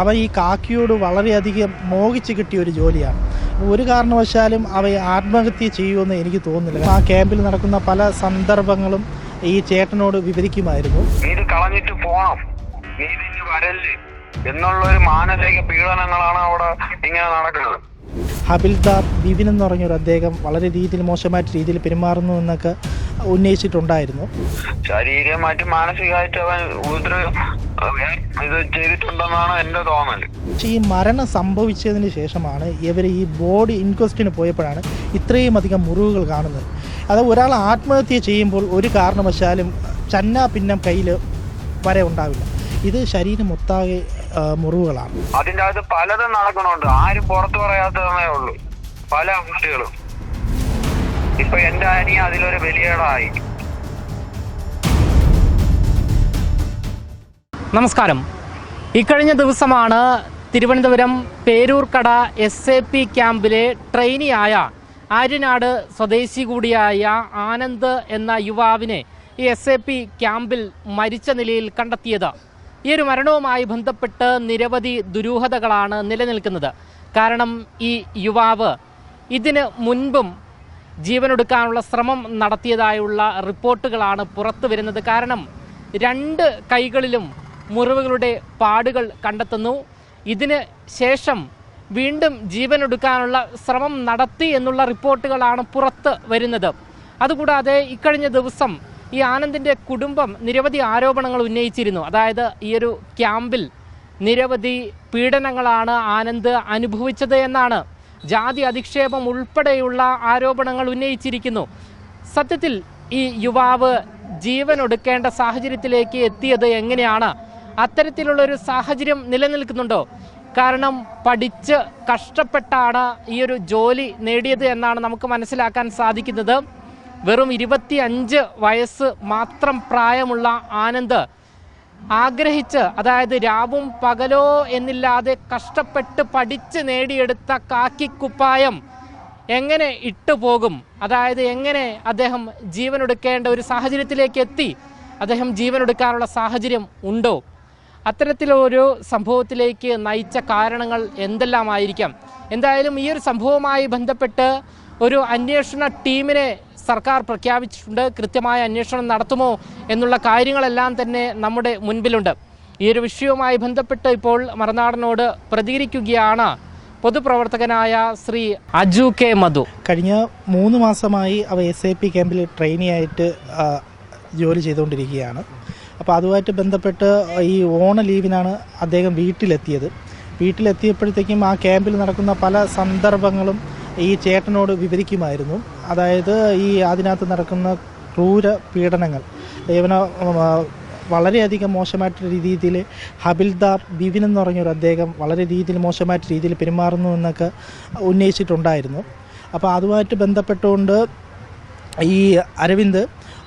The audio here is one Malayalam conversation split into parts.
അവ ഈ കാക്കിയോട് വളരെയധികം മോഹിച്ച് കിട്ടിയ ഒരു ജോലിയാണ്. ഒരു കാരണവശാലും അവ ആത്മഹത്യ ചെയ്യുമെന്ന് എനിക്ക് തോന്നുന്നില്ല. ആ ക്യാമ്പിൽ നടക്കുന്ന പല സന്ദർഭങ്ങളും ഈ ചേട്ടനോട് വിവരിക്കുമായിരുന്നു. കളഞ്ഞിട്ട് പോണം. എന്നുള്ള ഒരു മാനസിക പീഡനങ്ങളാണ് അവിടെ ഇങ്ങനെ നടക്കുന്നത്. ഹബിൽദാർ ബിബിൻ എന്ന് പറഞ്ഞൊരു അദ്ദേഹം വളരെ രീതിയിൽ മോശമായിട്ട് രീതിയിൽ പെരുമാറുന്നു എന്നൊക്കെ ഉന്നയിച്ചിട്ടുണ്ടായിരുന്നു. ശാരീരികമായിട്ട് മാനസികമായിട്ട് അവൻ ഉപദ്ര ഇത് ചെയ്തിട്ടുണ്ടെന്നാണ് എന്റെ തോന്നൽ പക്ഷേ ഈ മരണം സംഭവിച്ചതിന് ശേഷമാണ് ഇവർ ഈ ബോഡി ഇൻക്വസ്റ്റിന് പോയപ്പോഴാണ് ഇത്രയും അധികം മുറിവുകൾ കാണുന്നത്. അത് ഒരാൾ ആത്മഹത്യ ചെയ്യുമ്പോൾ ഒരു കാരണവശാലും ചന്ന പിന്നം കയ്യിൽ വരെ ഉണ്ടാവില്ല. ഇത് ശരീരം ഒത്താകെ മുറിവുകളാണ്. അതിന്റെ അകത്ത് പലതും നടക്കണുണ്ട് ആരും പുറത്തു പറയാത്തതേ ഉള്ളൂ. പല കുട്ടികളും. ഇപ്പൊ എന്റെ അനിയ അതിലൊരു വലിയടായി നമസ്കാരം. ഇക്കഴിഞ്ഞ ദിവസമാണ് Thiruvananthapuram Peroorkada S A P ക്യാമ്പിലെ ട്രെയിനിയായ ആര്യനാട് സ്വദേശി കൂടിയായ ആനന്ദ് എന്ന യുവാവിനെ ഈ എസ് എ പി ക്യാമ്പിൽ മരിച്ച നിലയിൽ കണ്ടെത്തിയത്. ഈ ഒരു മരണവുമായി ബന്ധപ്പെട്ട് നിരവധി ദുരൂഹതകളാണ് നിലനിൽക്കുന്നത്. കാരണം ഈ യുവാവ് ഇതിന് മുൻപും ജീവനൊടുക്കാനുള്ള ശ്രമം നടത്തിയതായുള്ള റിപ്പോർട്ടുകളാണ് പുറത്തു വരുന്നത്. കാരണം രണ്ട് കൈകളിലും മുറിവുകളുടെ പാടുകൾ കണ്ടെത്തുന്നു. ഇതിന് ശേഷം വീണ്ടും ജീവനൊടുക്കാനുള്ള ശ്രമം നടത്തി എന്നുള്ള റിപ്പോർട്ടുകളാണ് പുറത്ത് വരുന്നത്. അതുകൂടാതെ ഇക്കഴിഞ്ഞ ദിവസം ഈ ആനന്ദിന്റെ കുടുംബം നിരവധി ആരോപണങ്ങൾ ഉന്നയിച്ചിരുന്നു. അതായത് ഈ ഒരു ക്യാമ്പിൽ നിരവധി പീഡനങ്ങളാണ് ആനന്ദ് അനുഭവിച്ചത് എന്നാണ് ജാതി അധിക്ഷേപം ഉൾപ്പെടെയുള്ള ആരോപണങ്ങൾ ഉന്നയിച്ചിരിക്കുന്നു. സത്യത്തിൽ ഈ യുവാവ് ജീവൻ ഒടുക്കേണ്ട സാഹചര്യത്തിലേക്ക് എത്തിയത് എങ്ങനെയാണ്? അത്തരത്തിലുള്ളൊരു സാഹചര്യം നിലനിൽക്കുന്നുണ്ടോ? കാരണം പഠിച്ച് കഷ്ടപ്പെട്ടാണ് ഈ ഒരു ജോലി നേടിയത് എന്നാണ് നമുക്ക് മനസ്സിലാക്കാൻ സാധിക്കുന്നത്. വെറും ഇരുപത്തി അഞ്ച് വയസ്സ് മാത്രം പ്രായമുള്ള ആനന്ദ് ആഗ്രഹിച്ച് അതായത് രാവും പകലോ എന്നില്ലാതെ കഷ്ടപ്പെട്ട് പഠിച്ച് നേടിയെടുത്ത കാക്കിക്കുപ്പായം എങ്ങനെ ഇട്ടുപോകും? അതായത് എങ്ങനെ അദ്ദേഹം ജീവനൊടുക്കേണ്ട ഒരു സാഹചര്യത്തിലേക്ക് എത്തി? അദ്ദേഹം ജീവനൊടുക്കാനുള്ള സാഹചര്യം ഉണ്ടോ? അത്തരത്തിലൊരു സംഭവത്തിലേക്ക് നയിച്ച കാരണങ്ങൾ എന്തെല്ലാമായിരിക്കാം? എന്തായാലും ഈ ഒരു സംഭവവുമായി ബന്ധപ്പെട്ട് ഒരു അന്വേഷണ ടീമിനെ സർക്കാർ പ്രഖ്യാപിച്ചിട്ടുണ്ട് കൃത്യമായ അന്വേഷണം നടത്തുമോ എന്നുള്ള കാര്യങ്ങളെല്ലാം തന്നെ നമ്മുടെ മുൻപിലുണ്ട്. ഈ ഒരു വിഷയവുമായി ബന്ധപ്പെട്ട് ഇപ്പോൾ മറുനാടനോട് പ്രതികരിക്കുകയാണ് പൊതുപ്രവർത്തകനായ ശ്രീ അജു കെ മധു. കഴിഞ്ഞ മൂന്ന് മാസമായി അവ എസ് ഐ പി ക്യാമ്പിൽ ട്രെയിനിയായിട്ട് ജോലി ചെയ്തുകൊണ്ടിരിക്കുകയാണ്. അപ്പോൾ അതുമായിട്ട് ബന്ധപ്പെട്ട് ഈ ഓണ ലീവിനാണ് അദ്ദേഹം വീട്ടിലെത്തിയത്. വീട്ടിലെത്തിയപ്പോഴത്തേക്കും ആ ക്യാമ്പിൽ നടക്കുന്ന പല സന്ദർഭങ്ങളും ഈ ചേട്ടനോട് വിവരിക്കുമായിരുന്നു. അതായത് ഈ അതിനകത്ത് നടക്കുന്ന ക്രൂര പീഡനങ്ങൾ. ഇവനെ വളരെയധികം മോശമായിട്ടുള്ള രീതിയിൽ ഹബിൽദാർ ബിവിൻ എന്ന് പറഞ്ഞൊരു അദ്ദേഹം വളരെ രീതിയിൽ മോശമായിട്ട് രീതിയിൽ പെരുമാറുന്നു എന്നൊക്കെ ഉന്നയിച്ചിട്ടുണ്ടായിരുന്നു. അപ്പോൾ അതുമായിട്ട് ബന്ധപ്പെട്ടുകൊണ്ട് ഈ അരവിന്ദ്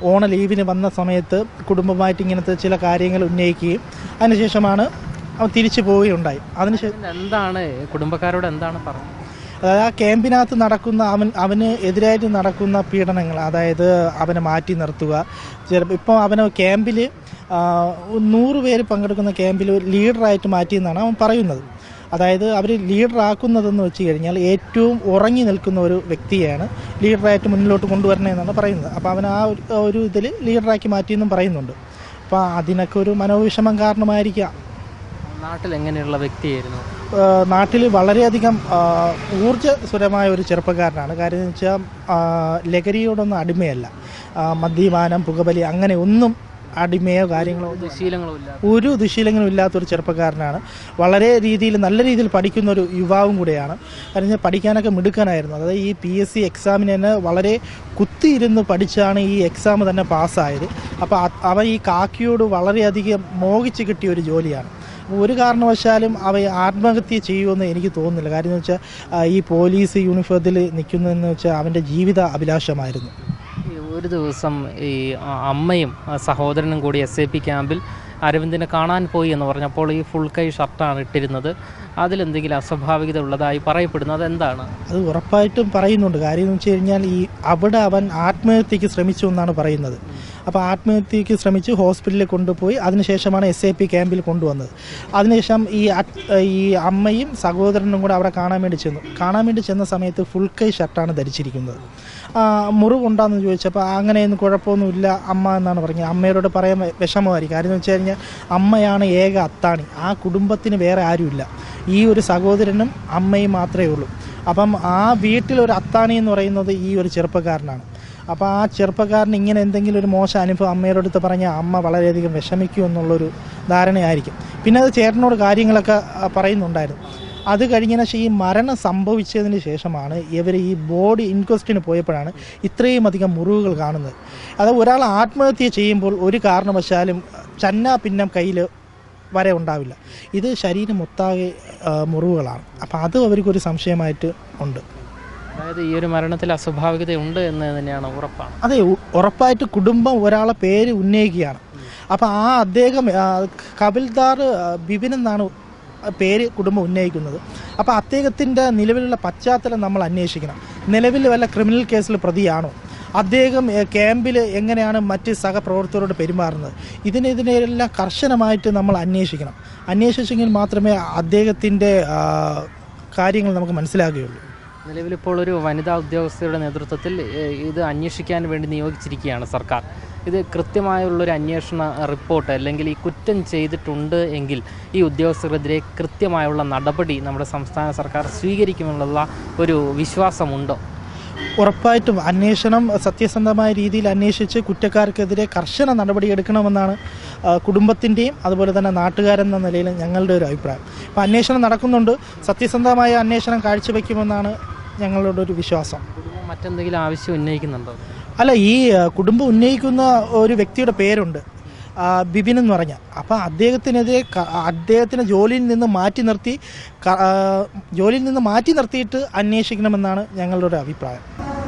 ഓണ ലീവിന് വന്ന സമയത്ത് കുടുംബമായിട്ട് ഇങ്ങനത്തെ ചില കാര്യങ്ങൾ ഉന്നയിക്കുകയും അതിനുശേഷമാണ് അവൻ തിരിച്ചു പോവുകയുണ്ടായി. അതിനുശേഷം എന്താണ് കുടുംബക്കാരോട് എന്താണ് പറഞ്ഞത്? അതായത് ആ ക്യാമ്പിനകത്ത് നടക്കുന്ന അവൻ അവന് എതിരായിട്ട് നടക്കുന്ന പീഡനങ്ങൾ അതായത് അവനെ മാറ്റി നിർത്തുക. ചിലപ്പോൾ ഇപ്പോൾ അവന് ക്യാമ്പിൽ നൂറ് പേര് പങ്കെടുക്കുന്ന ക്യാമ്പിൽ ഒരു ലീഡറായിട്ട് മാറ്റിയെന്നാണ് അവൻ പറയുന്നത്. അതായത് അവർ ലീഡറാക്കുന്നതെന്ന് വെച്ച് കഴിഞ്ഞാൽ ഏറ്റവും ഉറങ്ങി നിൽക്കുന്ന ഒരു വ്യക്തിയാണ് ലീഡറായിട്ട് മുന്നിലോട്ട് കൊണ്ടുവരണമെന്നാണ് പറയുന്നത്. അപ്പോൾ അവൻ ആ ഒരു ഇതിൽ ലീഡറാക്കി മാറ്റിയെന്നും പറയുന്നുണ്ട്. അപ്പോൾ അതിനൊക്കെ ഒരു മനോവിഷമം കാരണമായിരിക്കാം. നാട്ടിൽ എങ്ങനെയുള്ള വ്യക്തിയായിരുന്നു? നാട്ടിൽ വളരെയധികം ഊർജസ്വരമായ ഒരു ചെറുപ്പക്കാരനാണ്. കാര്യം എന്ന് വെച്ചാൽ ലഹരിയോടൊന്നും അടിമയല്ല. മദ്യപാനം പുകബലി അങ്ങനെ ഒന്നും അടിമയോ കാര്യങ്ങളോ ദുശീലങ്ങളോ ഒരു ദുശീലങ്ങളും ഇല്ലാത്തൊരു ചെറുപ്പക്കാരനാണ്. വളരെ രീതിയിൽ നല്ല രീതിയിൽ പഠിക്കുന്ന ഒരു യുവാവും കൂടെയാണ്. കാരണം പഠിക്കാനൊക്കെ മിടുക്കനായിരുന്നു. അതായത് ഈ പി എസ് സി എക്സാമിന് തന്നെ വളരെ കുത്തിയിരുന്ന് പഠിച്ചാണ് ഈ എക്സാം തന്നെ പാസ്സായത് അപ്പോൾ അവ ഈ കാക്കിയോട് വളരെയധികം മോഹിച്ച് കിട്ടിയ ഒരു ജോലിയാണ്. ഒരു കാരണവശാലും അവ ആത്മഹത്യ ചെയ്യുമെന്ന് എനിക്ക് തോന്നുന്നില്ല. കാര്യം എന്ന് വെച്ചാൽ ഈ പോലീസ് യൂണിഫോമിൽ നിൽക്കുന്നതെന്ന് വെച്ചാൽ അവന്റെ ജീവിത അഭിലാഷമായിരുന്നു. ഒരു ദിവസം ഈ അമ്മയും സഹോദരനും കൂടി എസ് എ പി ക്യാമ്പിൽ അരവിന്ദിനെ കാണാൻ പോയി എന്ന് പറഞ്ഞപ്പോൾ ഈ ഫുൾ കൈ ഷർട്ടാണ് ഇട്ടിരുന്നത്. അതിലെന്തെങ്കിലും അസ്വാഭാവികത ഉള്ളതായി പറയപ്പെടുന്നു. അതെന്താണ്? അത് ഉറപ്പായിട്ടും പറയുന്നുണ്ട്. കാര്യം എന്ന് വെച്ച് കഴിഞ്ഞാൽ ഈ അവിടെ അവൻ ആത്മഹത്യക്ക് ശ്രമിച്ചു എന്നാണ് പറയുന്നത്. അപ്പോൾ ആത്മഹത്യക്ക് ശ്രമിച്ച് ഹോസ്പിറ്റലിൽ കൊണ്ടുപോയി അതിനുശേഷമാണ് എസ് ഐ പി ക്യാമ്പിൽ കൊണ്ടുവന്നത്. അതിനുശേഷം ഈ ഈ അമ്മയും സഹോദരനും കൂടെ അവിടെ കാണാൻ വേണ്ടി ചെന്നു. കാണാൻ വേണ്ടി ചെന്ന സമയത്ത് ഫുൾ കൈ ഷർട്ടാണ് ധരിച്ചിരിക്കുന്നത്. മുറിവുണ്ടാന്ന് ചോദിച്ചപ്പോൾ അങ്ങനെയൊന്നും കുഴപ്പമൊന്നുമില്ല അമ്മ എന്നാണ് പറഞ്ഞത്. അമ്മയോട് പറയാൻ വിഷമമായിരിക്കും. കാര്യം എന്ന് വെച്ച് കഴിഞ്ഞാൽ അമ്മയാണ് ഏക അത്താണി. ആ കുടുംബത്തിന് വേറെ ആരുമില്ല. ഈ ഒരു സഹോദരനും അമ്മയും മാത്രമേ ഉള്ളൂ. അപ്പം ആ വീട്ടിലൊരു അത്താണി എന്ന് പറയുന്നത് ഈ ഒരു ചെറുപ്പക്കാരനാണ്. അപ്പോൾ ആ ചെറുപ്പക്കാരന് ഇങ്ങനെ എന്തെങ്കിലും ഒരു മോശം അനുഭവം അമ്മയുടെ അടുത്ത് പറഞ്ഞാൽ അമ്മ വളരെയധികം വിഷമിക്കും എന്നുള്ളൊരു ധാരണയായിരിക്കും. പിന്നെ അത് ചേട്ടനോട് കാര്യങ്ങളൊക്കെ പറയുന്നുണ്ടായിരുന്നു. അത് കഴിഞ്ഞതിന് ശേഷം ഈ മരണം സംഭവിച്ചതിന് ശേഷമാണ് ഇവർ ഈ ബോഡി ഇൻക്വസ്റ്റിന് പോയപ്പോഴാണ് ഇത്രയും അധികം മുറിവുകൾ കാണുന്നത്. അത് ഒരാൾ ആത്മഹത്യ ചെയ്യുമ്പോൾ ഒരു കാരണവശാലും ചന്ന പിന്നം കയ്യിൽ വരെ ഉണ്ടാവില്ല. ഇത് ശരീരം ഒത്താകെ മുറിവുകളാണ്. അപ്പോൾ അത് അവർക്കൊരു സംശയമായിട്ട് ഉണ്ട്. അതായത് ഈ ഒരു മരണത്തിൽ അസ്വാഭാവികതയുണ്ട് എന്ന് തന്നെയാണ് ഉറപ്പാണ്. അതെ ഉറപ്പായിട്ട് കുടുംബം ഒരാളെ പേര് ഉന്നയിക്കുകയാണ്. അപ്പോൾ ആ അദ്ദേഹം കപിൽദാർ ബിപിൻ എന്നാണ് പേര് കുടുംബം ഉന്നയിക്കുന്നത്. അപ്പോൾ അദ്ദേഹത്തിന്റെ നിലവിലുള്ള പശ്ചാത്തലം നമ്മൾ അന്വേഷിക്കണം. നിലവിൽ വല്ല ക്രിമിനൽ കേസിൽ പ്രതിയാണോ? അദ്ദേഹം ക്യാമ്പിൽ എങ്ങനെയാണ് മറ്റ് സഹപ്രവർത്തകരോട് പെരുമാറുന്നത്? ഇതിന് ഇതിനെല്ലാം കർശനമായിട്ട് നമ്മൾ അന്വേഷിക്കണം. അന്വേഷിച്ചെങ്കിൽ മാത്രമേ അദ്ദേഹത്തിന്റെ കാര്യങ്ങൾ നമുക്ക് മനസ്സിലാകുകയുള്ളൂ. നിലവിലിപ്പോൾ ഒരു വനിതാ ഉദ്യോഗസ്ഥയുടെ നേതൃത്വത്തിൽ ഇത് അന്വേഷിക്കാൻ വേണ്ടി നിയോഗിച്ചിരിക്കുകയാണ് സർക്കാർ. ഇത് കൃത്യമായുള്ളൊരു അന്വേഷണ റിപ്പോർട്ട് അല്ലെങ്കിൽ ഈ കുറ്റം ചെയ്തിട്ടുണ്ട് എങ്കിൽ ഈ ഉദ്യോഗസ്ഥർക്കെതിരെ കൃത്യമായുള്ള നടപടി നമ്മുടെ സംസ്ഥാന സർക്കാർ സ്വീകരിക്കുമെന്നുള്ള ഒരു വിശ്വാസമുണ്ടോ? ഉറപ്പായിട്ടും അന്വേഷണം സത്യസന്ധമായ രീതിയിൽ അന്വേഷിച്ച് കുറ്റക്കാർക്കെതിരെ കർശന നടപടിയെടുക്കണമെന്നാണ് കുടുംബത്തിന്റെയും അതുപോലെ തന്നെ നാട്ടുകാരെന്ന നിലയിൽ ഞങ്ങളുടെ ഒരു അഭിപ്രായം. അപ്പോൾ അന്വേഷണം നടക്കുന്നുണ്ട്. സത്യസന്ധമായ അന്വേഷണം കാഴ്ചവെക്കുമെന്നാണ് ഞങ്ങളുടെ ഒരു വിശ്വാസം. മറ്റെന്തെങ്കിലും ആവശ്യം ഉന്നയിക്കുന്നുണ്ടോ? അല്ല ഈ കുടുംബം ഉന്നയിക്കുന്ന ഒരു വ്യക്തിയുടെ പേരുണ്ട് ബിപിൻ ബിബിൻ എന്ന് പറഞ്ഞ. അപ്പോൾ അദ്ദേഹത്തിനെതിരെ അദ്ദേഹത്തിന് ജോലിയിൽ നിന്ന് മാറ്റി നിർത്തി ജോലിയിൽ നിന്ന് മാറ്റി നിർത്തിയിട്ട് അന്വേഷിക്കണമെന്നാണ് ഞങ്ങളുടെ ഒരു അഭിപ്രായം.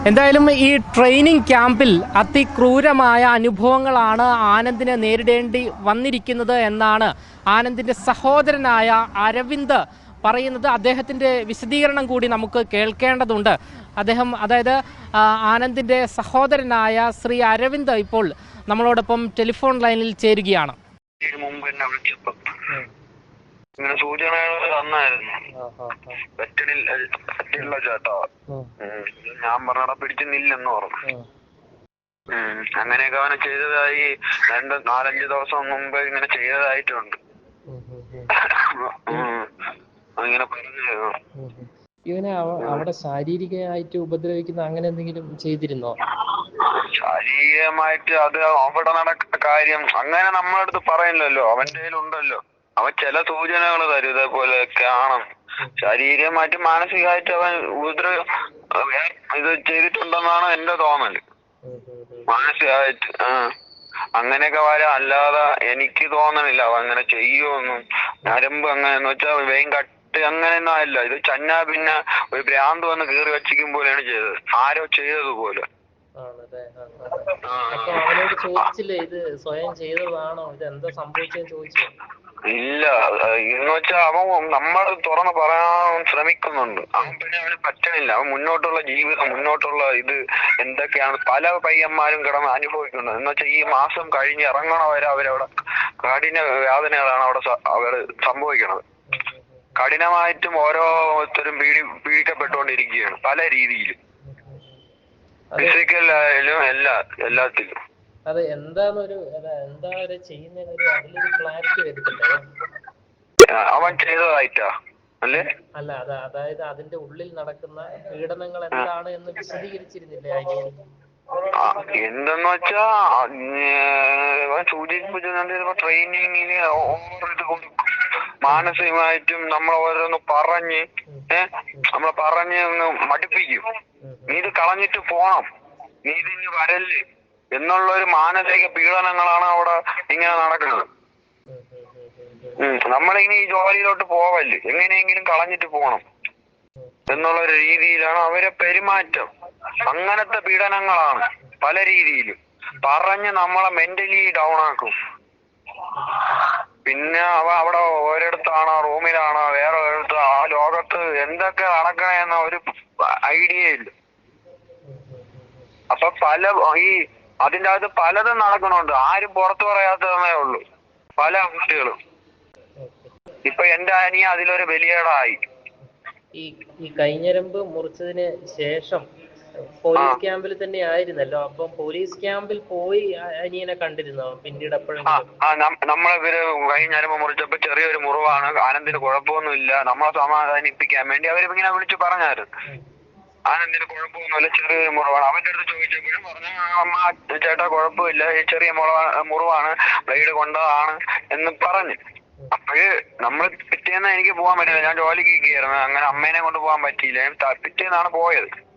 എന്തായാലും ഈ ട്രെയിനിങ് ക്യാമ്പിൽ അതിക്രൂരമായ അനുഭവങ്ങളാണ് ആനന്ദിനെ നേരിടേണ്ടി വന്നിരിക്കുന്നത് എന്നാണ് ആനന്ദിന്റെ സഹോദരനായ അരവിന്ദ് പറയുന്നത് അദ്ദേഹത്തിന്റെ വിശദീകരണം കൂടി നമുക്ക് കേൾക്കേണ്ടതുണ്ട്. അദ്ദേഹം അതായത് ആനന്ദിന്റെ ആനന്ദിന്റെ സഹോദരനായ ശ്രീ അരവിന്ദ് ഇപ്പോൾ നമ്മളോടൊപ്പം ടെലിഫോൺ ലൈനിൽ ചേരുകയാണ്. ഇങ്ങനെ തന്നായിരുന്നു. പറ്റണില്ല പറ്റില്ല ചേട്ടാ. ഞാൻ പറഞ്ഞടാ പിടിച്ചു നില്ലെന്ന് പറഞ്ഞു. ഉം. അങ്ങനെയൊക്കെ അവനെ ചെയ്തതായി രണ്ട് നാലഞ്ച് ദിവസം മുമ്പ് ഇങ്ങനെ ചെയ്തതായിട്ടുണ്ട്. അങ്ങനെ പറഞ്ഞു ഇവനെ അവിടെ ശാരീരികമായിട്ട് ഉപദ്രവിക്കുന്ന അങ്ങനെ എന്തെങ്കിലും ചെയ്തിരുന്നോ? ശാരീരികമായിട്ട് അത് അവിടെ നടക്കുന്ന കാര്യം അങ്ങനെ നമ്മളെ അടുത്ത് പറയില്ലല്ലോ. അവന്റെ കയ്യിലുണ്ടല്ലോ. അവൻ ചില സൂചനകൾ തരും. ഇതേപോലെ കാണും. ശാരീരികമായിട്ട് മാനസികമായിട്ട് അവൻ ഉപദ്രവ ഇത് ചെയ്തിട്ടുണ്ടെന്നാണ് എന്റെ തോന്നൽ മാനസികമായിട്ട് ആ. അങ്ങനെയൊക്കെ വരാം. അല്ലാതെ എനിക്ക് തോന്നണില്ല. അവൻ അങ്ങനെ ചെയ്യുമെന്നും നരമ്പ് അങ്ങനെ എന്ന് വെച്ചാൽ വേഗം കട്ട് അങ്ങനെയൊന്നും അല്ല ഇത് ചന്ന പിന്നെ ഒരു ഭ്രാന്ത് വന്ന് കീറി വച്ചിക്കും പോലെയാണ് ചെയ്തത്. ആരോ ചെയ്തതുപോലെ അവനോട് ചോദിച്ചില്ലേ ഇത് സ്വയം ചെയ്തതാണോ? ഇത് എന്താ സംഭവിച്ചെന്ന് ചോദിച്ചോ? ഇല്ല. എന്ന് വെച്ചാ അവൻ നമ്മൾ തുറന്ന് പറയാൻ ശ്രമിക്കുന്നുണ്ട്. അവൻ പിന്നെ അവന് പറ്റണില്ല. അവൻ മുന്നോട്ടുള്ള ജീവിതം മുന്നോട്ടുള്ള ഇത് എന്തൊക്കെയാണ്? പല പയ്യന്മാരും കിടന്ന് അനുഭവിക്കുന്നത് എന്ന് വെച്ചാൽ ഈ മാസം കഴിഞ്ഞ് ഇറങ്ങണ വരെ അവരവിടെ കഠിന വേദനകളാണ് അവിടെ അവർ അവർ സംഭവിക്കണത്. കഠിനമായിട്ടും ഓരോരുത്തരും പീഡി പീഡിക്കപ്പെട്ടുകൊണ്ടിരിക്കുകയാണ് പല രീതിയിലും. ഫിസിക്കലായാലും എല്ലാ എല്ലാത്തിലും. അത് എന്താന്നൊരു എന്താ അവർ ചെയ്യുന്നതിനൊരു അതിലൊരു ക്ലാരിറ്റി വരുത്തില്ലേ അവൻ ചെയ്തതായിട്ടാ അല്ലേ? അല്ല അത അതായത് അതിന്റെ ഉള്ളിൽ നടക്കുന്ന പീഡനങ്ങൾ എന്താണ് എന്ന് വിശദീകരിച്ചിരുന്നില്ലേ എന്തെന്ന് വെച്ചാ സൂചിപ്പിച്ചത് ട്രെയിനിങ്ങിന് ഓവർ ഇത് കൊടുക്കും. മാനസികമായിട്ടും നമ്മൾ ഓരോന്ന് പറഞ്ഞ് ഏഹ് നമ്മളെ പറഞ്ഞ് മടുപ്പിക്കും. നീ ഇത് കളഞ്ഞിട്ട് പോണം. നീ ഇതിന് വരൽ എന്നുള്ള ഒരു മാനസിക പീഡനങ്ങളാണ് അവിടെ ഇങ്ങനെ നടക്കുന്നത്. ഉം. നമ്മളിനി ഈ ജോലിയിലോട്ട് പോവല്ല്. എങ്ങനെയെങ്കിലും കളഞ്ഞിട്ട് പോണം എന്നുള്ള ഒരു രീതിയിലാണ് അവരെ പെരുമാറ്റം. അങ്ങനത്തെ പീഡനങ്ങളാണ് പല രീതിയിലും. പറഞ്ഞ് നമ്മളെ മെന്റലി ഡൗൺ ആക്കും. പിന്നെ അവ അവിടെ ഒരിടത്താണോ റൂമിലാണോ വേറെ ഒരിടത്ത്. ആ ലോകത്ത് എന്തൊക്കെ നടക്കണെന്ന ഒരു ഐഡിയ ഇല്ല. അപ്പൊ പല ഈ അതിന്റെ അകത്ത് പലതും നടക്കണുണ്ട് ആരും പുറത്തു പറയാത്തതേ ഉള്ളൂ. പല കുട്ടികളും. ഇപ്പൊ എന്റെ അനിയ അതിലൊരു ബലിയേടായി. ഈ ഈ കൈഞ്ഞരമ്പ് മുറിച്ചതിന് ശേഷം പോലീസ് ക്യാമ്പിൽ തന്നെ ആയിരുന്നല്ലോ. അപ്പം പോലീസ് ക്യാമ്പിൽ പോയി അനിയനെ കണ്ടിരുന്നോ? പിന്നീട് നമ്മളെ ഇവർ കൈ ഞരമ്പ് മുറിച്ചപ്പോ ചെറിയൊരു മുറിവാണ്. ആനന്ദിന് കുഴപ്പമൊന്നുമില്ല. നമ്മളെ സമാധാനിപ്പിക്കാൻ വേണ്ടി അവർ ഇങ്ങനെ വിളിച്ചു പറഞ്ഞായിരുന്നു. ആനന്ദിന് കുഴപ്പമൊന്നുമില്ല ചെറിയൊരു മുറിവാണ്. അവന്റെ അടുത്ത് ചോദിച്ചപ്പോഴും പറഞ്ഞു "ആ, അമ്മ ചേട്ടാ കുഴപ്പമില്ല. ഈ ചെറിയ മുറിവാ- മുറിവാണ്. ബ്ലേഡ് കൊണ്ടതാണ് എന്ന് പറഞ്ഞു. അപ്പോഴ് നമ്മൾ പിറ്റേന്ന് എനിക്ക് പോകാൻ പറ്റില്ല ഞാൻ ജോലിക്ക് കയറുന്നു അങ്ങനെ അമ്മേനെ കൊണ്ട് പോകാൻ പറ്റിയില്ല. പിറ്റേന്നാണ് പോയത്.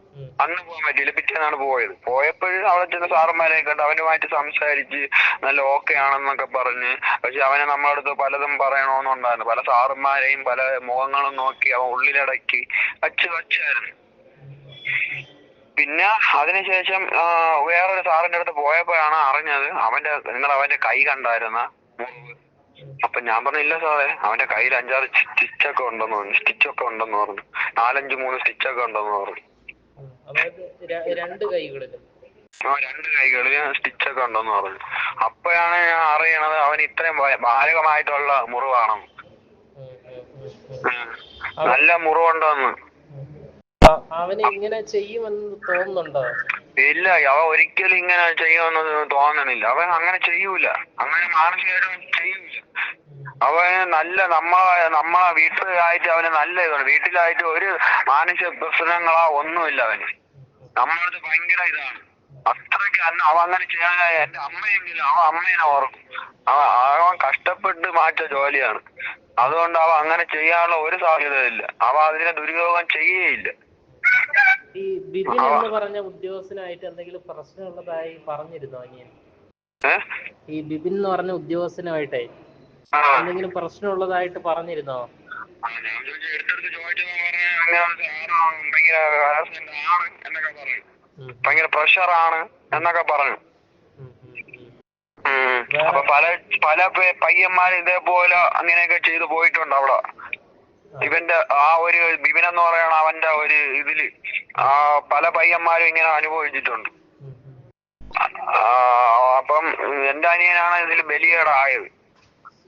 അന്ന് പോകാൻ പറ്റിയില്ല. പിറ്റേന്നാണ് പോയത്. പോയപ്പോഴും അവിടെ ചെന്ന സാറന്മാരെ കണ്ട് അവനുമായിട്ട് സംസാരിച്ച് നല്ല ഓക്കെ ആണെന്നൊക്കെ പറഞ്ഞ്. പക്ഷെ അവനെ നമ്മളടുത്ത് പലതും പറയണമെന്നുണ്ടായിരുന്നു പല സാറന്മാരെയും പല മുഖങ്ങളും നോക്കി അവൻ ഉള്ളിലടക്കി അച്ചു വച്ചായിരുന്നു. പിന്നെ അതിനുശേഷം വേറൊരു സാറിന്റെ അടുത്ത് പോയപ്പോഴാണ് അറിഞ്ഞത് അവന്റെ നിങ്ങൾ അവന്റെ കൈ കണ്ടായിരുന്ന അപ്പൊ ഞാൻ പറഞ്ഞില്ല സാറേ അവന്റെ കയ്യിൽ അഞ്ചാറ് സ്റ്റിച്ചൊക്കെ ഉണ്ടെന്ന് പറഞ്ഞു. സ്റ്റിച്ചൊക്കെ ഉണ്ടെന്ന് പറഞ്ഞു. നാലഞ്ച് മൂന്ന് സ്റ്റിച്ചൊക്കെ ഉണ്ടെന്ന് പറഞ്ഞു. അതായത് രണ്ട് കൈകളിലും. ആ രണ്ട് കൈകളിൽ സ്റ്റിച്ചൊക്കെ ഉണ്ടെന്ന് പറഞ്ഞു. അപ്പോഴാണ് ഞാൻ അറിയണത് അവൻ ഇത്രയും മാരകമായിട്ടുള്ള മുറിവാണെന്ന്. നല്ല മുറിവുണ്ടെന്ന്. അവന് ഇങ്ങനെ ചെയ്യുമെന്ന് തോന്നുന്നുണ്ടോ? ഇല്ല അവ ഒരിക്കലും ഇങ്ങനെ ചെയ്യുമെന്ന് തോന്നണില്ല. അവൻ അങ്ങനെ ചെയ്യൂല. അങ്ങനെ മാനസികമായിട്ട് ചെയ്യൂല. അവന് നല്ല നമ്മ നമ്മളെ വീട്ടിലായിട്ട് അവന് നല്ല ഇതാണ്. വീട്ടിലായിട്ട് ഒരു മാനസിക പ്രശ്നങ്ങളാ ഒന്നുമില്ല അവന്. നമ്മളടുത്ത് ഭയങ്കര ഇതാണ്. അത്രയ്ക്ക് അവൻ അങ്ങനെ ചെയ്യാൻ എന്റെ അമ്മയെങ്കിലും അവൻ അമ്മേനെ ഓർക്കും. അവൻ കഷ്ടപ്പെട്ട് മാറ്റ ജോലിയാണ്. അതുകൊണ്ട് അവ അങ്ങനെ ചെയ്യാനുള്ള ഒരു സാധ്യതയില്ല അവ അതിനെ ദുരുപയോഗം ചെയ്യുകയില്ല. ഈ ബിപിൻ എന്ന് പറഞ്ഞ ഉദ്യോഗസ്ഥനായിട്ട് എന്തെങ്കിലും പ്രശ്നമുള്ളതായി പറഞ്ഞിരുന്നോ അനിയൻ? ഈ ബിപിൻ എന്ന് പറഞ്ഞ ഉദ്യോഗസ്ഥനുമായിട്ടേ എന്തെങ്കിലും പ്രശ്നമുള്ളതായിട്ട് പറഞ്ഞിരുന്നോ? ഭയങ്കര ആണ് എന്നൊക്കെ ഉം, ഭയങ്കര പ്രഷർ ആണ് എന്നൊക്കെ പറഞ്ഞു? അപ്പൊ പല പല പയ്യന്മാർ ഇതേപോലെ അങ്ങനെയൊക്കെ ചെയ്തു പോയിട്ടുണ്ട് അവിടെ ഇവന്റെ ആ ഒരു ബിബിൻ എന്ന് പറയണ അവന്റെ ഒരു ഇതിൽ ആ പല പയ്യന്മാരും ഇങ്ങനെ അനുഭവിച്ചിട്ടുണ്ട് അപ്പം എന്റെ അനിയനാണ് ഇതിൽ ബലിയേടായത്.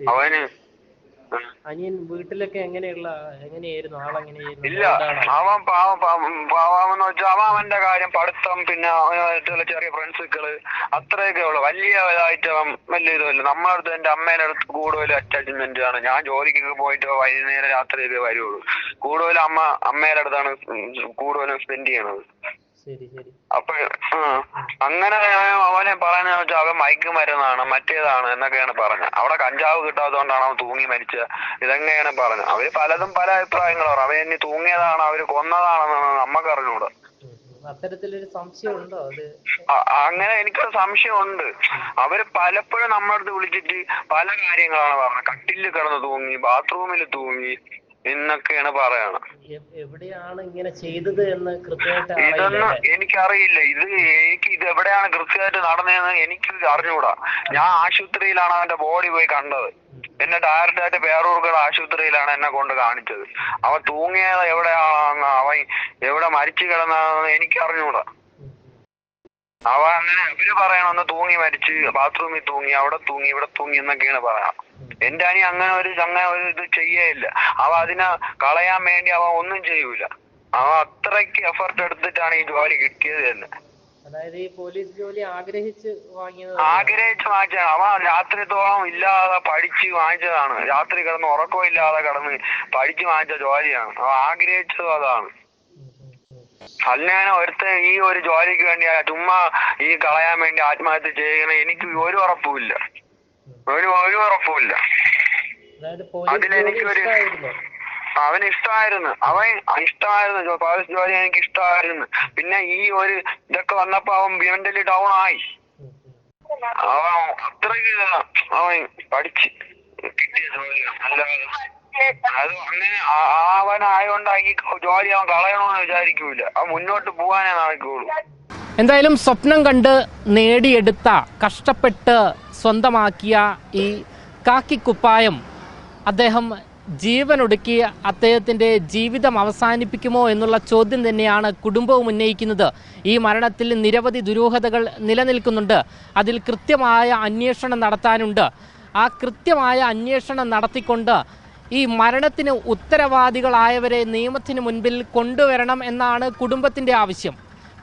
അവന്. അനിയൻ വീട്ടിലൊക്കെ എങ്ങനെയുള്ള എങ്ങനെയായിരുന്നു? ആളെങ്ങനെയായിരുന്നു? ഇല്ല? അവൻ പാവം പാവം പാവാമെന്ന് വെച്ചാൽ അവൻ അവന്റെ കാര്യം പഠിത്തം പിന്നെ അവനായിട്ടുള്ള ചെറിയ ഫ്രണ്ട്സുകൾ അത്രയൊക്കെ ഉള്ളു. വലിയ ഇതായിട്ട് അവൻ വലിയ ഇതുമില്ല. നമ്മളെ അടുത്ത് എന്റെ അമ്മേന്റെ അടുത്ത് കൂടുതൽ അറ്റാച്ച്മെന്റ് ആണ്. ഞാൻ ജോലിക്കൊക്കെ പോയിട്ട് വൈകുന്നേരം രാത്രിയൊക്കെ വരുള്ളൂ. കൂടുതലും അമ്മ അമ്മയുടെ അടുത്താണ് കൂടുതലും സ്പെൻഡ് ചെയ്യണത്. അപ്പൊ അങ്ങനെ അവനെ പറയുന്നത് വെച്ചാൽ അവൻ മയക്ക് മരുന്നാണ് മറ്റേതാണ് എന്നൊക്കെയാണ് പറഞ്ഞത്. അവിടെ കഞ്ചാവ് കിട്ടാത്തതുകൊണ്ടാണ് അവൻ തൂങ്ങി മരിച്ചത്. ഇതെങ്ങനെയാണ് പറഞ്ഞത്? അവർ പലതും പല അഭിപ്രായങ്ങളും പറഞ്ഞു അവൻ ഇനി തൂങ്ങിയതാണ് അവർ കൊന്നതാണെന്നാണ് നമ്മക്ക് അറിഞ്ഞൂടെ. അത്തരത്തിലൊരു അത്? അങ്ങനെ എനിക്കൊരു സംശയമുണ്ട്. അവർ പലപ്പോഴും നമ്മുടെ അടുത്ത് വിളിച്ചിട്ട് പല കാര്യങ്ങളാണ് പറഞ്ഞത്. കട്ടിലിൽ കിടന്ന് തൂങ്ങി ബാത്റൂമിൽ തൂങ്ങി എന്നൊക്കെയാണ് പറയണത്. എവിടെയാണ് ഇങ്ങനെ ചെയ്തത് എന്ന് കൃത്യമായിട്ട് ഇതൊന്നും എനിക്കറിയില്ല. ഇത് എനിക്ക് ഇത് എവിടെയാണ് കൃത്യമായിട്ട് നടന്നതെന്ന് എനിക്ക് അറിഞ്ഞുകൂടാ ഞാൻ ആശുപത്രിയിലാണ് അവന്റെ ബോഡി പോയി കണ്ടത്. എന്നെ ഡയറക്റ്റ് ആയിട്ട് പേരൂർക്കട ആശുപത്രിയിലാണ് എന്നെ കൊണ്ട് കാണിച്ചത്. അവൻ തൂങ്ങിയത് എവിടെയാണെന്ന് അവൻ എവിടെ മരിച്ചു കിടന്നതെന്ന് എനിക്ക് അറിഞ്ഞുകൂടാ അവ അങ്ങനെ അവർ പറയണമെന്ന് തൂങ്ങി മരിച്ച് ബാത്റൂമിൽ തൂങ്ങി അവിടെ തൂങ്ങി ഇവിടെ തൂങ്ങി എന്നൊക്കെയാണ് പറയാം എന്റെ അനി അങ്ങനെ ഒരു അങ്ങനെ ഒരു ഇത് ചെയ്യേയില്ല. അവ അതിനെ കളയാൻ വേണ്ടി അവ ഒന്നും ചെയ്യൂല. അവൻ അത്രയ്ക്ക് എഫർട്ട് എടുത്തിട്ടാണ് ഈ ജോലി കിട്ടിയത് തന്നെ. അതായത് ഈ പോലീസ് ജോലി ആഗ്രഹിച്ച് വാങ്ങിയത് ആഗ്രഹിച്ച് വാങ്ങിച്ചതാണ്. അവൻ രാത്രിത്തോളം ഇല്ലാതെ പഠിച്ച് വാങ്ങിച്ചതാണ്. രാത്രി കിടന്ന് ഉറക്കം ഇല്ലാതെ കിടന്ന് പഠിച്ച് വാങ്ങിച്ച ജോലിയാണ്. അവ ആഗ്രഹിച്ചതും അതാണ്. അല്ലാതെ ഒരുത്ത ഈ ഒരു ജോലിക്ക് വേണ്ടി ചുമ്മാ ഈ കളയാൻ വേണ്ടി ആത്മഹത്യ ചെയ്യണ എനിക്ക് ഒരു ഉറപ്പുമില്ല ഒരു ഒരു ഉറപ്പുമില്ല. ജോലി അതിലെനിക്കൊരു- അവൻ അവന് ഇഷ്ടമായിരുന്നു അവൻ ഇഷ്ടമായിരുന്നു പോലീസ് ജോലി എനിക്ക് ഇഷ്ടമായിരുന്നു പിന്നെ ഈ ഒരു ഇതൊക്കെ വന്നപ്പോ അവൻ മെന്റലി ഡൗൺ ആയി. അവൻ അത്രയ്ക്ക് അവൻ പഠിച്ച് കിട്ടിയ ജോലിയാണ്. അല്ലാതെ അത് അങ്ങനെ ആ- അവനായോണ്ട് ഈ ജോലി അവൻ കളയണമെന്ന് വിചാരിക്കൂല. അവൻ മുന്നോട്ട് പോകാനേ നടക്കുള്ളൂ. എന്തായാലും സ്വപ്നം കണ്ട് നേടിയെടുത്ത കഷ്ടപ്പെട്ട് സ്വന്തമാക്കിയ ഈ കാക്കിക്കുപ്പായം അദ്ദേഹം ജീവനൊടുക്കി അദ്ദേഹത്തിന്റെ ജീവിതം അവസാനിപ്പിക്കുമോ എന്നുള്ള ചോദ്യം തന്നെയാണ് കുടുംബവും ഉന്നയിക്കുന്നത്. ഈ മരണത്തിൽ നിരവധി ദുരൂഹതകൾ നിലനിൽക്കുന്നുണ്ട്. അതിൽ കൃത്യമായ അന്വേഷണം നടത്താനുണ്ട്. ആ കൃത്യമായ അന്വേഷണം നടത്തിക്കൊണ്ട് ഈ മരണത്തിന് ഉത്തരവാദികളായവരെ നിയമത്തിന് മുൻപിൽ കൊണ്ടുവരണം എന്നാണ് കുടുംബത്തിന്റെ ആവശ്യം.